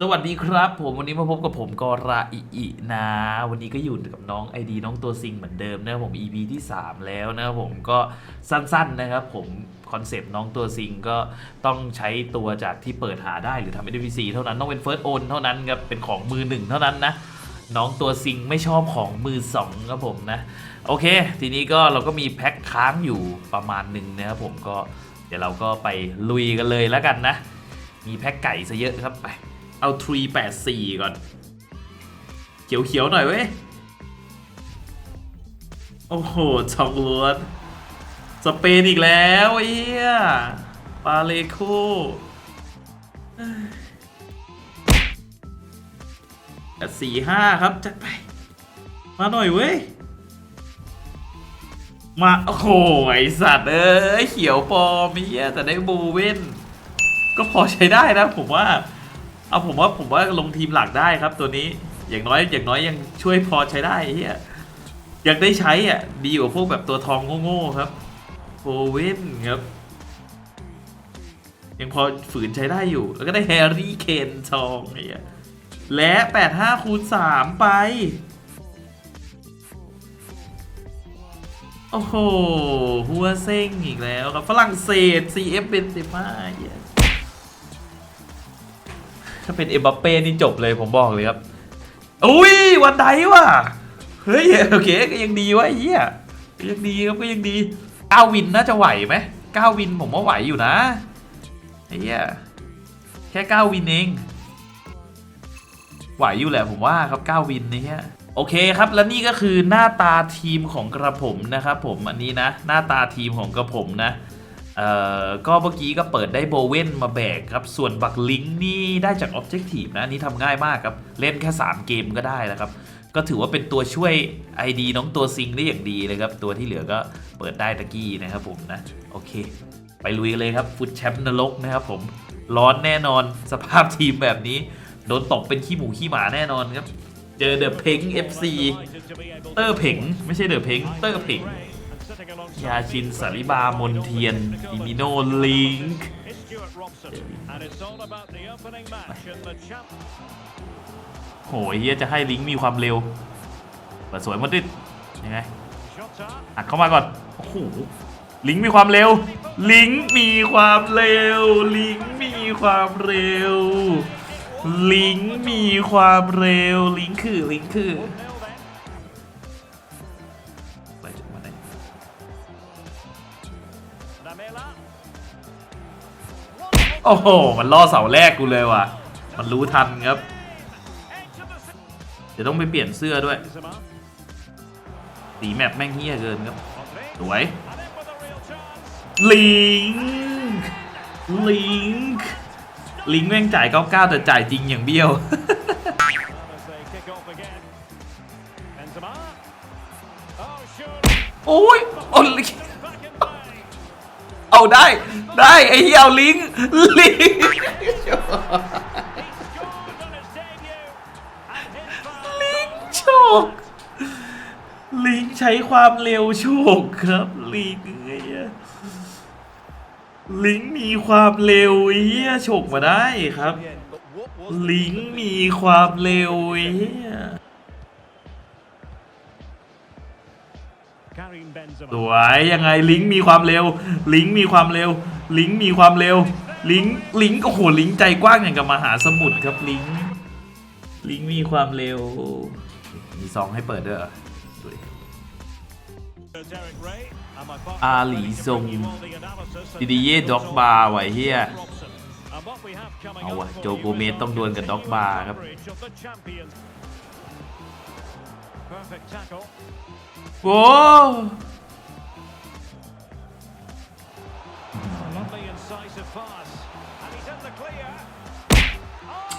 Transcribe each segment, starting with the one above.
สวัสดีครับ ผมวันนี้มาพบกับผมกอราอิอินะ วันนี้ก็อยู่กับน้องไอดีน้องตัวซิงเหมือนเดิมนะครับผม EP ที่ 3 แล้วนะครับผมก็สั้นๆนะครับผมคอนเซปต์น้องตัวซิงก็ต้องใช้ตัวจากที่เปิดหาได้หรือทำ NPC เท่านั้นต้องเป็น First Own เท่านั้นครับเป็นของมือหนึ่งเท่านั้นนะน้องตัวซิงไม่ชอบของมือสองครับผมนะ โอเค ทีนี้ก็เราก็มีแพ็คค้างอยู่ประมาณหนึ่งนะครับผมก็เดี๋ยวเราก็ไปลุยกันเลยแล้วกันนะ มีแพ็คไก่ซะเยอะครับไป เอา384ก่อน เขียวๆหน่อยเว้ย โอ้โหช็อกล้วนสเปนอีกแล้วเอี้ยปาเลโคสี่ห้าครับ จัดไป มาหน่อยเว้ย มา โอ้โห ไอสัตว์ เอ้ย เขียวปอมไอ้เหี้ยแต่ได้บูเว่นก็พอใช้ได้นะผมว่า เอาผมว่าผมว่าลงทีมหลักได้ครับตัวนี้อย่างน้อยอย่างน้อยยังช่วยพอใช้ได้ไอ้เฮียอยากได้ใช้อะดีกว่าพวกแบบตัวทองโง่ๆครับโฟเวนครับ ยังพอฝืนใช้ได้อยู่ แล้วก็ได้แฮร์รี่เคนทองไอ้เหี้ยและ 85คูณ3 ไป โอ้โห หัวเซ้งอีกแล้วครับ ฝรั่งเศส CF เบนเซม่าเหี้ย ถ้าเป็นเอ็มบัปเป้นี่จบเลยผมบอกเลยครับ อุ้ยวันไดว่ะ เฮ้ยโอเคก็ยังดีวะเฮียก็ยังดีครับก็ยังดีก้าวินน่าจะไหวไหมก้าวินผมว่าไหวอยู่นะไอ้เฮียแค่ก้าวินเอง ไหวอยู่แหละผมว่าครับก้าวินนี่ฮะโอเคครับแล้วนี่ก็คือหน้าตาทีมของกระผมนะครับผมอันนี้นะ หน้าตาทีมของกระผมนะ เอ่อก็เมื่อกี้ก็เปิดได้โบเวนมาแบกครับ ส่วนบักลิงนี่ได้จาก Objective นะนนี้ทำง่ายมากครับ เล่นแค่ 3 เกมก็ได้แล้วครับ ก็ถือว่าเป็นตัวช่วย ID น้องตัวซิงได้อย่างดีเลยครับ ตัวที่เหลือก็เปิดได้ตะกี้นะครับผมนะ โอเค ไปลุยกันเลยครับฟุตแชมป์นรกนะครับผมร้อนแน่นอนสภาพทีมแบบนี้ โดนตกเป็นขี้หมูขี้หมาแน่นอนครับ เจอเดอะเพ็ง FC เตอร์เพ็งไม่ใช่เดอะเพ็งเตอร์เพ็ง ยาชินสาริบามนเทียนดิมิโนลิงค์โหยเฮียจะให้ลิงค์มีความเร็วเปิดสวยหมดดิยังไงอัดเข้ามาก่อน โอ้โห ลิงค์มีความเร็ว ลิงค์มีความเร็วลิงค์มีความเร็วลิงค์มีความเร็วลิงค์คือ ลิงค์คือ โอ้โห มันล่อเสาแรกกูเลยว่ะ มันรู้ทันครับ เดี๋ยวต้องไปเปลี่ยนเสื้อด้วย สีแมปแม่งเฮี้ยเกินครับ สวย ลิงค์ลิงค์ลิงค์แม่งจ่าย99แต่จ่ายจริงอย่างเบี้ยว โอ้ยโอ้ลิง เอาได้ ได้ไอ้เหี้ยเอาลิงก์ลิงก์ลิงก์โชคลิงก์ใช้ความเร็วโชคครับลิงก์ไอ้เหี้ยลิงก์มีความเร็วไอ้เหี้ยโฉกมาได้ครับ ลิงก์มีความเร็วไอ้เหี้ย สวยยังไงลิงก์มีความเร็ว ลิงก์มีความเร็ว ลิงก์มีความเร็ว ลิงก์ลิงก์โอ้โหลิงก์ใจกว้างอย่างกับมหาสมุทรครับลิงก์ลิงก์มีความเร็ว มีซองให้เปิดด้วยเหรอดูดิอาหลีซงดิดิเย่ด็อกบาร์ไว้เฮียเอาวะโจโกเมสต้องดวลกับด็อกบาร์ครับ โอ้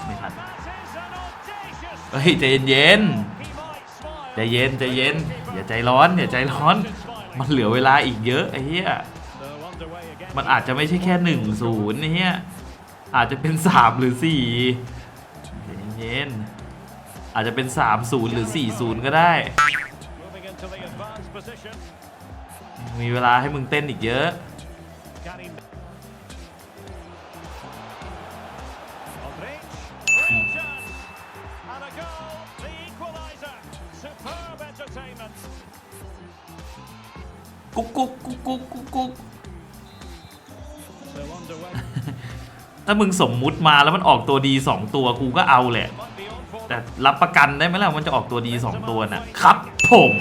ไม่ทันเฮ้ยใจเย็นๆใจเย็นใจเย็น อย่าใจร้อนอย่าใจร้อน มันเหลือเวลาอีกเยอะไอ้เหี้ยมันอาจจะไม่ใช่แค่หนึ่งศูนย์ไอ้เหี้ยอาจจะเป็นสามหรือสี่ใจเย็นๆ อาจจะเป็นสามศูนย์หรือสี่ศูนย์ก็ได้ มีเวลาให้มึงเต้นอีกเยอะ กุ๊กกุ๊กกุ๊กกุ๊กกุ๊กกุ๊กถ้ามึงสมมุติมาแล้วมันออกตัวดีสองตัวกูก็เอาแหละ แต่รับประกันได้ไหมล่ะมันจะออกตัวดีสองตัวน่ะครับผม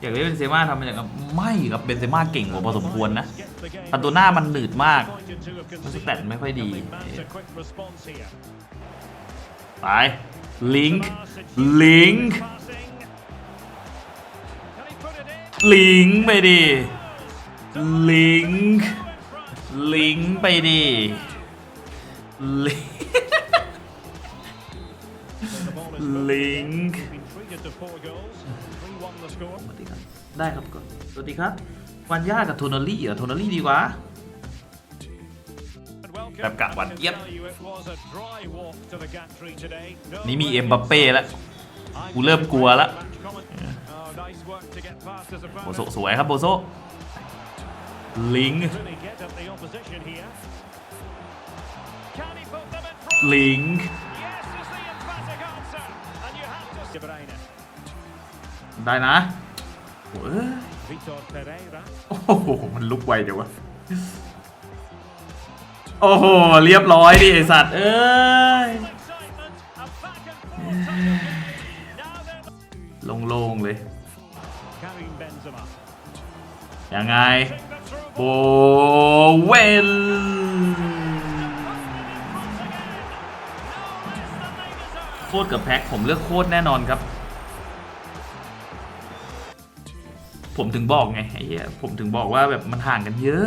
อยากเล่นเบนเซม่าทำมาจากกับไม่ครับเบนเซม่าเก่งกว่าพอสมควรนะอันตัวหน้ามันหนืดมากมันสแตทไม่ค่อยดี ไป ลิงค์ ลิงค์ ลิงค์ไปดิ ลิงค์ลิงค์ไปดิลิงค์ลิงค์สวัสดีครับ ได้ครับก่อนสวัสดีครับวันย่ากับโทนารี่เหรอโทนารี่ดีกว่าแบบกะหวันเจี๊ยบนี่มีเอ็มบัปเป้แล้วกูเริ่มกลัวแล้วโบโซสวยครับโบโซ ลิงค์ลิงค์ได้นะโอ้ยโอ้โห มันลุกไวเดี๋ยววะ โอ้โห เรียบร้อยดิไอสัตว์ เอ้ย โล่งๆเลย ยังไง โบเวนโคตรกับแพ็คผมเลือกโคตรแน่นอนครับ ผมถึงบอกไงไอ้เหี้ยผมถึงบอกว่าแบบมันห่างกันเยอะ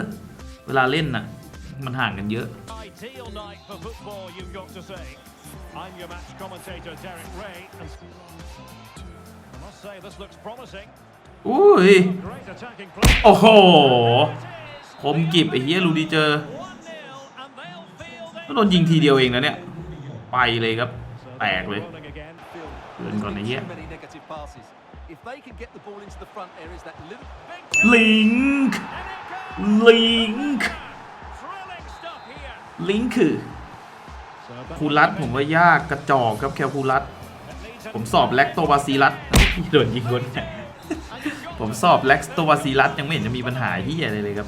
เวลาเล่นน่ะ มันห่างกันเยอะ Ideal night for football, you've got to say. I'm your match commentator, Derek Ray. And I must say, this looks promising. อุ้ย Great attacking play. โอ้โห It is. ค มกิบไอ้เหี้ยรูดีเจอ 1-0, and they'll feel they ก็โดนยิงทีเดียวเองนะเนี่ย ไปเลยครับ So แตกเลย rolling again. เดินก่อนไอ้เหี้ย Too many negative passes. If they can get the ball into the front areas, that little ลิงค์ลิงค์ Thrilling stuff here. ลิงค์คือ So back คูรัตผมว่ายากกระจอกครับแคลคูรัต It leads ผมสอบแลคโตบาซิลัสโดนยิงคนเนี่ยผมสอบแลคโตบาซิลัสยังไม่เห็นจะมีปัญหาที่อะไรเลยครับ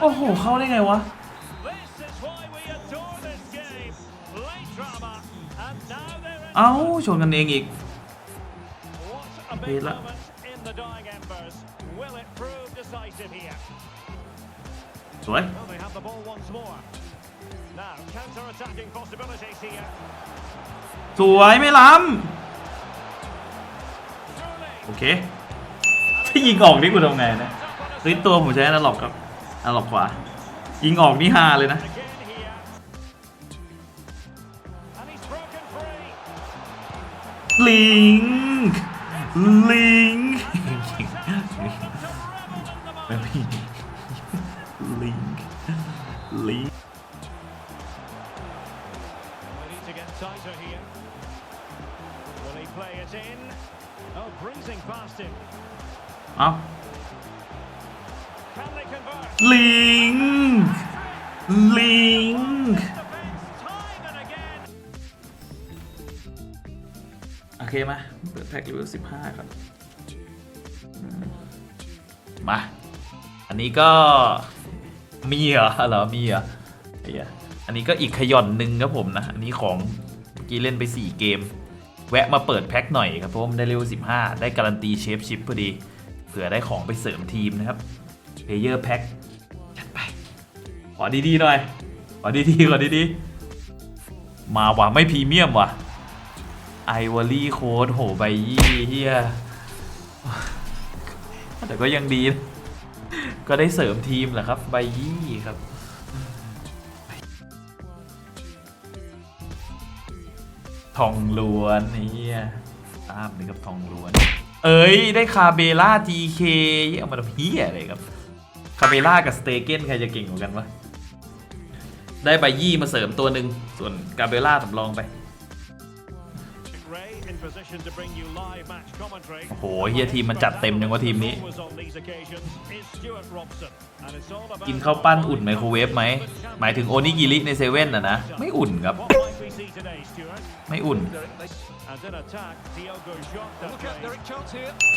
โอ้โห เข้าได้ไงวะ เอ้าชนกันเองอีกเบสละสวย สวยไม่ล้ำโอเคที่ยิงออกนี่กูทำไงนะคือตัวผมใช้อนาล็อกครับ อนาล็อกขวา ยิงออกนี่ฮาเลยนะ Again here. And he's broken free. ลิงค์ลิงค์ To revel in the moment. ลิงค์ลิงค์ We need ลิงลิงโอเคมาเปิดแพ็กเลเวล15ครับ มา อันนี้ก็มีเหรอเหรอมีเหรอไอ้เหี้ยอันนี้ก็อีกขย่อนหนึ่งครับผมนะ อันนี้ของเมื่อกี้เล่นไป 4 เกม แวะมาเปิดแพ็คหน่อยครับเพราะว่ามันได้เลเวล15 ได้การันตีเชฟชิปพอดี เผื่อได้ของไปเสริมทีมนะครับเพเยอร์แพ็ค อดีๆหน่อย ขอดีๆขอดีๆมาว่ะไม่พรีเมียมว่ะไอวอรี่โค้ดโหใบยี่เฮียแต่ก็ยังดีนะก็ได้เสริมทีมแหละครับ ใบยี่ครับทองล้วนเฮียตามเลยครับทองล้วน เอ้ย ได้คาเบล่า GK เอามาทำเฮียอะไรครับ คาเบล่ากับสเตเกนใครจะเก่งกว่ากันวะ ได้ใบยี่มาเสริมตัวหนึ่งส่วนกาเบล่าสำรองไป โอ้โหเฮียทีมมันจัดเต็มยังว่าทีมนี้ กินข้าวปั้นอุ่นไมโครเวฟไหม หมายถึงโอนิกิริในเซเว่นอะนะ ไม่อุ่นครับ ไม่อุ่น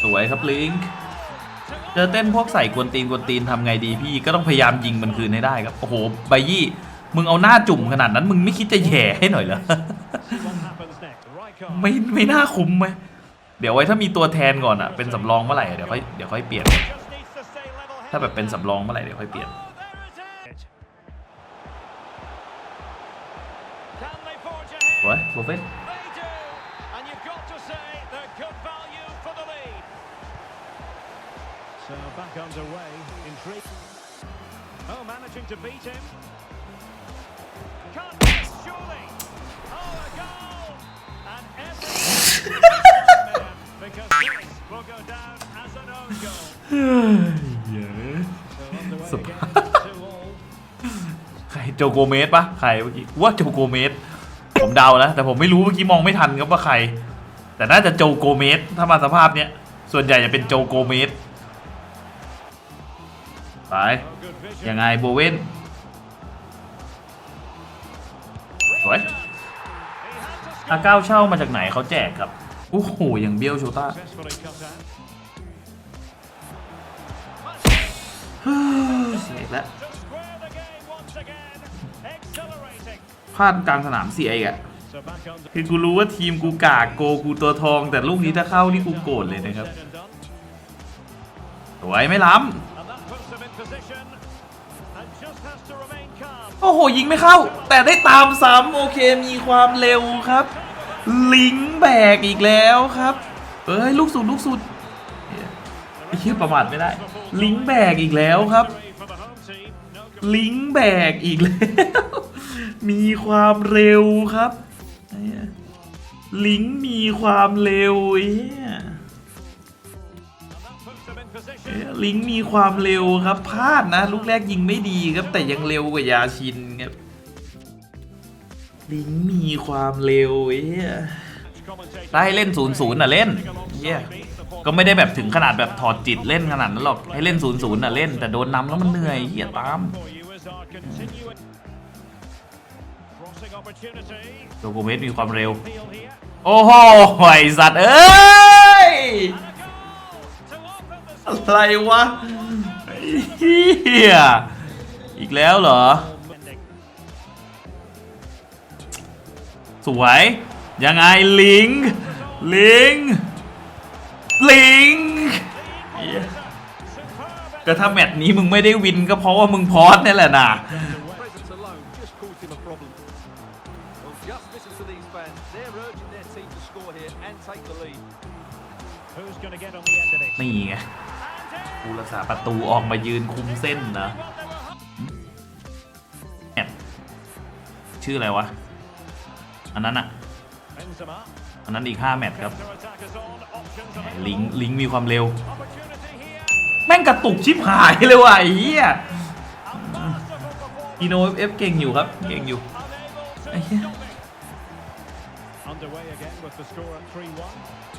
สวยครับลิงค์เจอเต้นพวกใส่กวนตีนกวนตีนทำไงดีพี่ก็ต้องพยายามยิงมันคืนให้ได้ครับ โอ้โหใบยี่ มึงเอาหน้าจุ่มขนาดนั้น มึงไม่คิดจะแหย่ให้หน่อยเหรอ See what happens next. Rijkaard. ไม่ไม่น่าคุ้มไหมเดี๋ยวไว้ถ้ามีตัวแทนก่อนอะเป็นสำรองเมื่อไหร่อะเดี๋ยวค่อยเดี๋ยวค่อยเปลี่ยน Just needs to stay level ถ้าแบบเป็นสำรองเมื่อไหร่เดี๋ยวค่อยเปลี่ยน Oh, there it is. Can they forge สวย ahead? โปรเฟส They สภาใครโจโกเมสปะใครเมื่อกี้ว่าโจโกเมสผมเดานะแต่ผมไม่รู้เมื่อกี้มองไม่ทันครับว่าใคร แต่น่าจะโจโกเมสถ้ามาสภาพเนี้ยส่วนใหญ่จะเป็นโจโกเมสไปยังไงโบเวน วยอาเก้าเช่ามาจากไหนเขาแจกครับโอ้โหอย่างเบี้ยวโชต้าเสียแล้วพลาดกลางสนามเสียอีกอะคือกูรู้ว่าทีมกูกากโกกูตัวทอง แต่ลูกนี้ถ้าเข้านี่กูโกรธเลยนะครับสวยไม่ล้ And โอ้โห ยิงไม่เข้า แต่ได้ตามซ้ำโอเคมีความเร็วครับ ลิงแบกอีกแล้วครับ เอ้ย ลูกสุดลูกสุดเหี้ยไอ้เหี้ยประมาทไม่ได้ ลิงแบกอีกแล้วครับ ลิงแบกอีกแล้ว มีความเร็วครับ ลิงมีความเร็วไอ้เหี้ย ลิงมีความเร็วครับพลาดนะ ลูกแรกยิงไม่ดีครับ แต่ยังเร็วกว่ายาชินครับ ลิงมีความเร็วเหี้ย Commentator ถ้าให้เล่นศูนย์ศูนย์น่ะเล่นเหี้ยก็ไม่ได้แบบถึงขนาดแบบถอดจิตเล่นขนาดนั้นหรอก ให้เล่นศูนย์ศูนย์น่ะเล่น แต่โดนนำแล้วมันเหนื่อยเหี้ยตามโจโกเมสมีความเร็ว โอ้โหไอสัตว์เอ้ย อะไรวะเฮียอีกแล้วเหรอ สวย ยังไงลิง ลิง ลิงก็ถ้าแมตช์นี้มึงไม่ได้วินก็เพราะว่ามึงพอสนี่แหละนะไม่ไง ผู้รักษาประตูออกมายืนคุมเส้นนะแมตช์ชื่ออะไรวะ อันนั้นอะอันนั้นอีก 5 แมตช์ครับ ลิงลิงมีความเร็ว แม่งกระตุกชิบหายเลยว่ะไอ้เหี้ยอีโนเอฟเก่งอยู่ครับ เก่งอยู่ Unable to Ai da? stop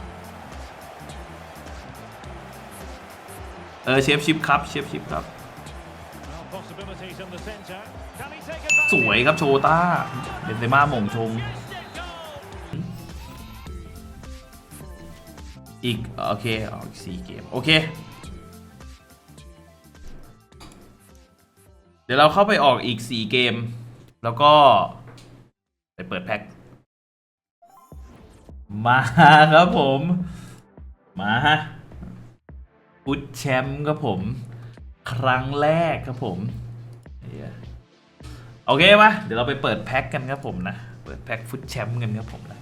เออเชฟชิปครับเชฟชิปครับ สวยครับโชต้าเบนเซม่าหม่งชงอีกโอเคอีกสี่เกม โอเค เดี๋ยวเราเข้าไปออกอีก4เกม แล้วก็ ไปเปิดแพ็คมาครับผม มา ฟุตแชมป์ครับผม ครั้งแรกครับผมโอเคปะเดี๋ยวเราไปเปิดแพ็คกันครับผมนะ เปิดแพ็คฟุตแชมป์กันครับผมนะ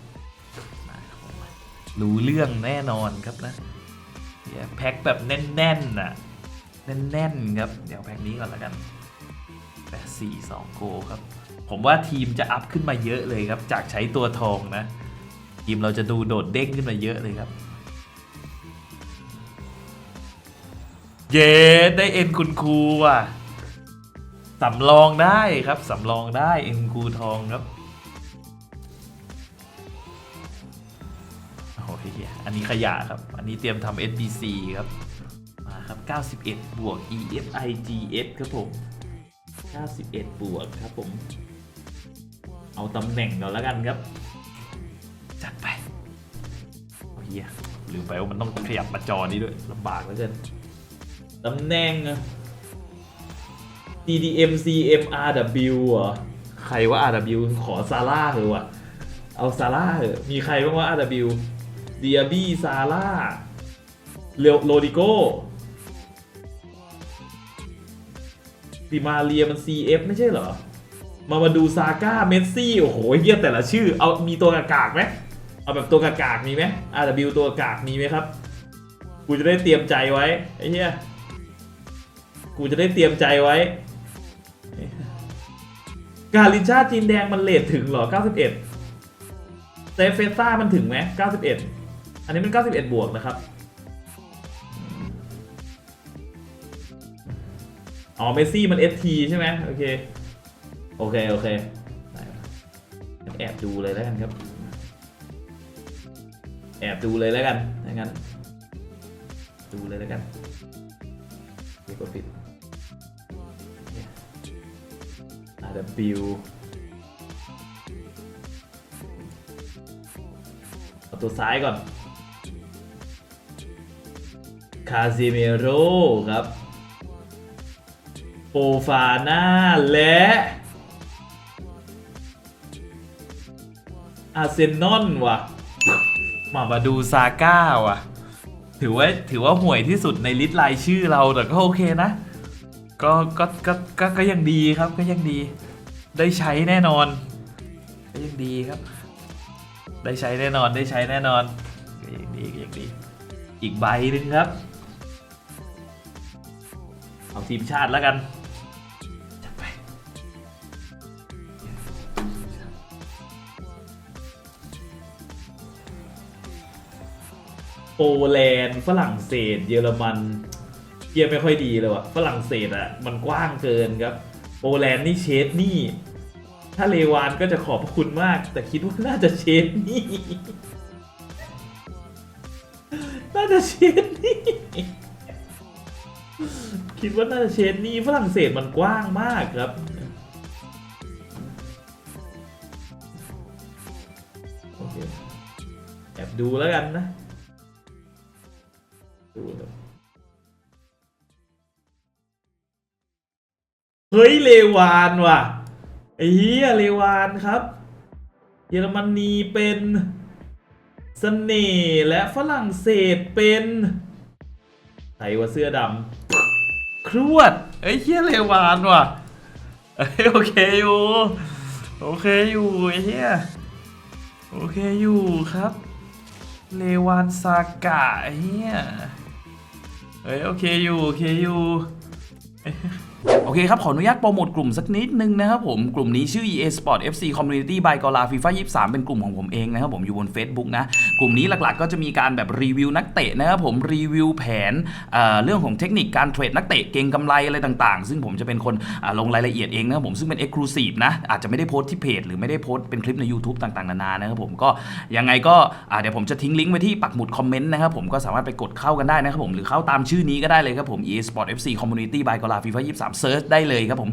รู้เรื่องแน่นอนครับนะแพ็คแบบแน่นๆน่ะแน่นๆครับ เดี๋ยวแพ็คนี้ก่อนละกันแปดสี่สองโกครับ ผมว่าทีมจะอัพขึ้นมาเยอะเลยครับ จากใช้ตัวทองนะ ทีมเราจะดูโดดเด้งขึ้นมาเยอะเลยครับ เย้ได้เอ็นคุณครูว่ะสำรองได้ครับสำรองได้เอ็นครูทองครับโอ้โหเหี้ยอันนี้ขยะครับ อันนี้เตรียมทำ SBC ครับมาครับ 91 บวก ESIGS ครับผม 91 บวกครับผม เอาตำแหน่งก่อนแล้วกันครับ จัดไปโอ้เฮียลืมไปว่ามันต้องขยับมาจอนี้ด้วยลำบากเหลือเกิน ตำแหน่งอะ DDM CM RW เหรอ ใครว่า RW ขอซาร่าเหรอวะเอาซาร่าเหอะมีใครบ้างว่า RW เดียบี้ซาร่าเลโรดิโกดิมาเรียมัน CF ไม่ใช่เหรอ มามาดูซาก้าเมสซี่ โอ้โหเฮียแต่ละชื่อ เอามีตัวกากๆไหมเอาแบบตัวกากๆมีไหม RW ตัวกากมีไหมครับ กูจะได้เตรียมใจไว้ไอ้เหี้ย กูจะได้เตรียมใจไว้ กาลินชาจีนแดงมันเลทถึงเหรอ 91เซฟเฟซ่ามันถึงไหม91 อันนี้มัน 91 บวกนะครับ อ๋อ เมสซี่มัน ST ใช่ไหมโอเค โอเค โอเคแอบดูเลยแล้วกันครับ แอบดูเลยแล้วกันถ้างั้น ดูเลยแล้วกันนี่ก็ผิด RW เอาตัวซ้ายก่อน คาซิเมโรครับ โปฟาน่า และอาร์เซนอลว่ะ มามาดูซาก้าว่ะ ถือว่าถือว่าห่วยที่สุดในลิสต์รายชื่อเราแต่ก็โอเคนะ ก็ก็ก็ก็ก็ยังดีครับก็ยังดี ได้ใช้แน่นอนก็ยังดีครับ ได้ใช้แน่นอนได้ใช้แน่นอนก็ยังดีก็ยังดี อีกใบหนึ่งครับ เอาทีมชาติแล้วกันโปแลนด์ฝรั่งเศส เยอรมันเกียร์ไม่ค่อยดีเลยว่ะฝรั่งเศสอะมันกว้างเกินครับ แลนด์นี่เชดนี่ ถ้าเลวานก็จะขอบคุณมาก แต่คิดว่าน่าจะเชดนี่ น่าจะเชดนี่ คิดว่าน่าจะเชดนี่ฝรั่งเศสมันกว้างมากครับโอเคแอบดูแล้วกันนะ เฮ้ยเลวานว่ะไอ้เหี้ยเลวานครับ เยอรมนีเป็นเสน่ห์และฝรั่งเศสเป็นใครว่าเสื้อดำครวดไอ้เหี้ยเลวานว่ะโอเคอยู่โอเคอยู่ไอ้เหี้ยโอเคอยู่ครับ เลวานซากะไอ้เหี้ยเฮ้ยโอเคอยู่โอเคอยู่โอเคครับ ขออนุญาตโปรโมทกลุ่มสักนิดนึงนะครับผม กลุ่มนี้ชื่อ EA Sport FC Community by กอลา FIFA 23 เป็นกลุ่มของผมเองนะครับผมอยู่บน Facebook นะ กลุ่มนี้หลักๆ ก็จะมีการแบบรีวิวนักเตะนะครับผมรีวิวแผนเเรื่องของเทคนิคการเทรดนักเตะเก่งกำไรอะไรต่างๆ ซึ่งผมจะเป็นคนลงรายละเอียดเองนะครับผมซึ่งเป็น Exclusive นะ อาจจะไม่ได้โพสต์ที่เพจหรือไม่ได้โพสต์เป็นคลิปใน YouTube ต่างๆนานานะครับผมก็ยังไงก็เดี๋ยวผมจะทิ้งลิงก์ไว้ที่ปักหมุดคอมเมนต์นะครับผมก็สามารถไปกดเข้ากันได้นะครับผมหรือเข้าตามชื่อนี้ก็ได้เลยครับผม EA Sport FC Community by ศัพท์เซิร์ชได้เลยครับผม